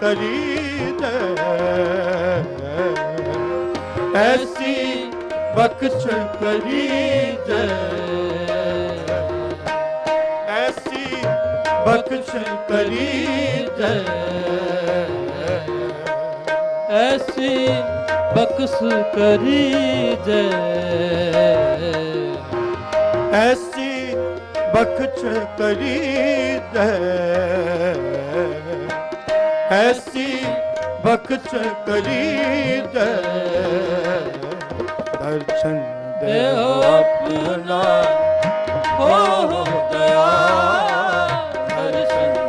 ਕਰੀਦੇ। ਐਸੀ ਬਖਸ਼ ਕਰੀਦੇ। ਐਸੀ ਬਖਸ਼ ਕਰੀਦੇ। ਐਸੀ ਬਖਸ਼ ਕਰੀ ਜੈ ਐਸੀ ਬਖਸ਼ ਕਰੀਦੇ। ਐਸੀ ਬਖਸ਼ ਕਰੀਦੇ ਦਰਸ਼ਨ ਦੇ ਆਪਣਾ ਹੋ ਗਿਆ ਦਰਸ਼ਨ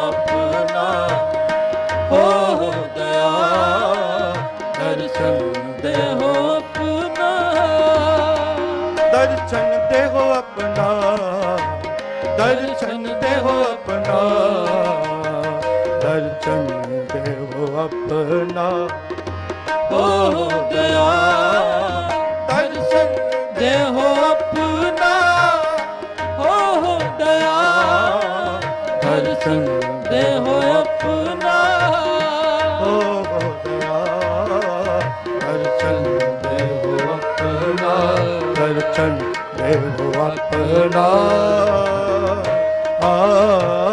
ਆਪਣਾ ਹੋ ਆਪਣਾ। ਦਰਸ਼ਨ ਦਰਸ਼ਨ ਦੇਹੋ ਆਪਣਾ। ਦਰਸ਼ਨ ਦੇਹੋ ਆਪਣਾ। ਹੋ ਦਰਸ਼ਨ ਦੇਹ ਆਪਣਾ। ਹੋ ਗਿਆ ਦਰਸ਼ਨ ਦੇਹ ਆਪਣਾ। ਹੋ ਗਿਆ ਦਰਸ਼ਨ ਦੇਹੋ ਆਪਣਾ। ਦਰਸ਼ਨ ਦੇਹੋ ਆਪਣਾ। ਆ